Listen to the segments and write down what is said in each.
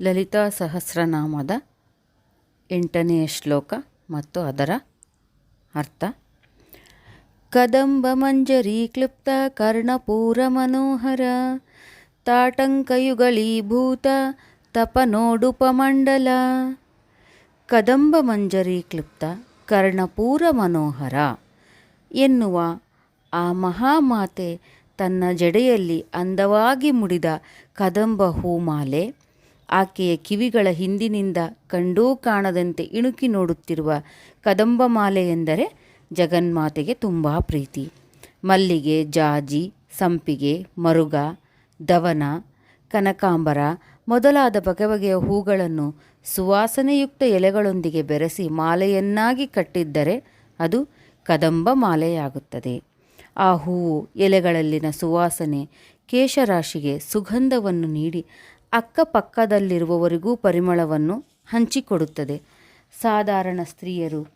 ಲಲಿತಾ ಸಹಸ್ರನಾಮದ ಎಂಟನೆಯ ಶ್ಲೋಕ ಮತ್ತು ಅದರ ಅರ್ಥ. ಕದಂಬ ಮಂಜರಿ ಕ್ಲುಪ್ತ ಕರ್ಣಪೂರ ಮನೋಹರ ತಾಟಂಕಯುಗಳೀಭೂತ ತಪನೋಡುಪಮಂಡಲ ಕದಂಬ ಮಂಜರಿ ಕ್ಲುಪ್ತ ಕರ್ಣಪೂರ ಮನೋಹರ ಎನ್ನುವ ಆ ಮಹಾಮಾತೆ ತನ್ನ ಜಡೆಯಲ್ಲಿ ಅಂದವಾಗಿ ಮುಡಿದ ಕದಂಬ ಹೂಮಾಲೆ ಆಕೆಯ ಕಿವಿಗಳ ಹಿಂದಿನಿಂದ ಕಂಡೂ ಕಾಣದಂತೆ ಇಣುಕಿ ನೋಡುತ್ತಿರುವ ಕದಂಬ ಮಾಲೆ ಎಂದರೆ ಜಗನ್ಮಾತೆಗೆ ತುಂಬ ಪ್ರೀತಿ. ಮಲ್ಲಿಗೆ, ಜಾಜಿ, ಸಂಪಿಗೆ, ಮರುಗ, ದವನ, ಕನಕಾಂಬರ ಮೊದಲಾದ ಬಗೆ ಬಗೆಯ ಹೂಗಳನ್ನು ಸುವಾಸನೆಯುಕ್ತ ಎಲೆಗಳೊಂದಿಗೆ ಬೆರೆಸಿ ಮಾಲೆಯನ್ನಾಗಿ ಕಟ್ಟಿದ್ದರೆ ಅದು ಕದಂಬ ಮಾಲೆಯಾಗುತ್ತದೆ ಆ ಹೂವು ಎಲೆಗಳಲ್ಲಿನ ಸುವಾಸನೆ ಕೇಶರಾಶಿಗೆ ಸುಗಂಧವನ್ನು ನೀಡಿ ಅಕ್ಕಪಕ್ಕದಲ್ಲಿರುವವರಿಗೂ ಪರಿಮಳವನ್ನು ಹಂಚಿಕೊಡುತ್ತದೆ. ಸಾಧಾರಣ ಸ್ತ್ರೀಯರು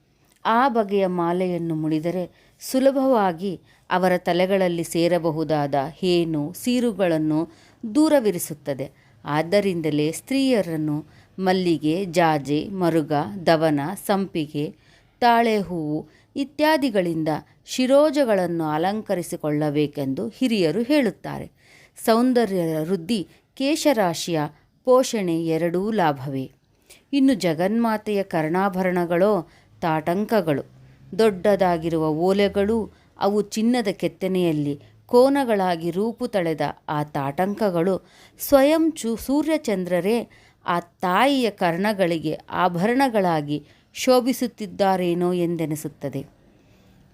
ಆ ಬಗೆಯ ಮಾಲೆಯನ್ನು ಮುಡಿದರೆ ಸುಲಭವಾಗಿ ಅವರ ತಲೆಗಳಲ್ಲಿ ಸೇರಬಹುದಾದ ಹೇನು, ಸೀರುಗಳನ್ನು ದೂರವಿರಿಸುತ್ತದೆ. ಆದ್ದರಿಂದಲೇ ಸ್ತ್ರೀಯರನ್ನು ಮಲ್ಲಿಗೆ, ಜಾಜೆ, ಮರುಗ, ದವನ, ಸಂಪಿಗೆ ತಾಳೆ ಹೂವು ಇತ್ಯಾದಿಗಳಿಂದ ಶಿರೋಜಗಳನ್ನು ಅಲಂಕರಿಸಿಕೊಳ್ಳಬೇಕೆಂದು ಹಿರಿಯರು ಹೇಳುತ್ತಾರೆ. ಸೌಂದರ್ಯ ವೃದ್ಧಿ ಕೇಶರಾಶಿಯ ಪೋಷಣೆ ಎರಡೂ ಲಾಭವೇ. ಇನ್ನು ಜಗನ್ಮಾತೆಯ ಕರ್ಣಾಭರಣಗಳೋ ತಾಟಂಕಗಳು. ದೊಡ್ಡದಾಗಿರುವ ಓಲೆಗಳು ಅವು ಚಿನ್ನದ ಕೆತ್ತನೆಯಲ್ಲಿ ಕೋನಗಳಾಗಿ ರೂಪು ತಳೆದ ಆ ತಾಟಂಕಗಳು ಸ್ವಯಂ ಚೂ ಸೂರ್ಯಚಂದ್ರರೇ ಆ ತಾಯಿಯ ಕರ್ಣಗಳಿಗೆ ಆಭರಣಗಳಾಗಿ ಶೋಭಿಸುತ್ತಿದ್ದಾರೇನೋ ಎಂದೆನಿಸುತ್ತದೆ.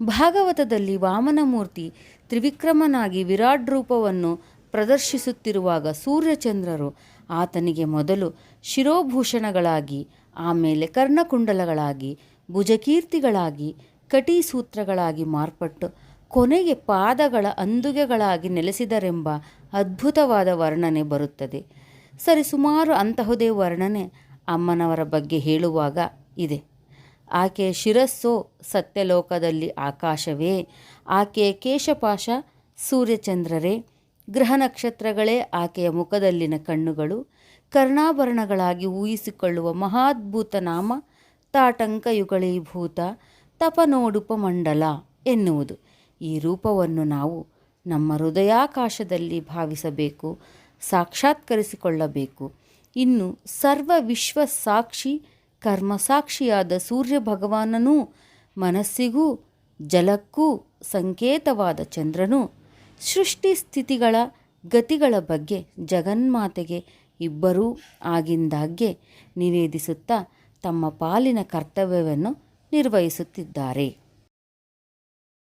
ಭಾಗವತದಲ್ಲಿ ವಾಮನಮೂರ್ತಿ ತ್ರಿವಿಕ್ರಮನಾಗಿ ವಿರಾಟ್ ರೂಪವನ್ನು ಪ್ರದರ್ಶಿಸುತ್ತಿರುವಾಗ ಸೂರ್ಯಚಂದ್ರರು ಆತನಿಗೆ ಮೊದಲು ಶಿರೋಭೂಷಣಗಳಾಗಿ, ಆಮೇಲೆ ಕರ್ಣಕುಂಡಲಗಳಾಗಿ, ಭುಜಕೀರ್ತಿಗಳಾಗಿ, ಕಟೀಸೂತ್ರಗಳಾಗಿ ಮಾರ್ಪಟ್ಟು ಕೊನೆಗೆ ಪಾದಗಳ ಅಂದುಗೆಗಳಾಗಿ ನೆಲೆಸಿದರೆಂಬ ಅದ್ಭುತವಾದ ವರ್ಣನೆ ಬರುತ್ತದೆ. ಸರಿ, ಸುಮಾರು ಅಂತಹುದೇ ವರ್ಣನೆ ಅಮ್ಮನವರ ಬಗ್ಗೆ ಹೇಳುವಾಗ ಇದೆ. ಆಕೆ ಶಿರಸ್ಸೋ ಸತ್ಯಲೋಕದಲ್ಲಿ ಆಕಾಶವೇ ಆಕೆಯ ಕೇಶಪಾಶ ಸೂರ್ಯಚಂದ್ರರೇ ಗ್ರಹ ನಕ್ಷತ್ರಗಳೇ ಆಕೆಯ ಮುಖದಲ್ಲಿನ ಕಣ್ಣುಗಳು, ಕರ್ಣಾಭರಣಗಳಾಗಿ ಊಹಿಸಿಕೊಳ್ಳುವ ಮಹಾದ್ಭುತ ನಾಮ ತಪನೋಡುಪ ಮಂಡಲ ಎನ್ನುವುದು. ಈ ರೂಪವನ್ನು ನಾವು ನಮ್ಮ ಹೃದಯಾಕಾಶದಲ್ಲಿ ಭಾವಿಸಬೇಕು, ಸಾಕ್ಷಾತ್ಕರಿಸಿಕೊಳ್ಳಬೇಕು. ಇನ್ನು ಸರ್ವ ವಿಶ್ವ ಸಾಕ್ಷಿ ಕರ್ಮಸಾಕ್ಷಿಯಾದ ಸೂರ್ಯ ಭಗವಾನನೂ, ಮನಸ್ಸಿಗೂ, ಜಲಕ್ಕೂ ಸಂಕೇತವಾದ ಚಂದ್ರನು ಸೃಷ್ಟಿ ಸ್ಥಿತಿಗಳ ಗತಿಗಳ ಬಗ್ಗೆ ಜಗನ್ಮಾತೆಗೆ ಇಬ್ಬರೂ ಆಗಿಂದಾಗ್ಗೆ ನಿವೇದಿಸುತ್ತಾ ತಮ್ಮ ಪಾಲಿನ ಕರ್ತವ್ಯವನ್ನು ನಿರ್ವಹಿಸುತ್ತಿದ್ದಾರೆ.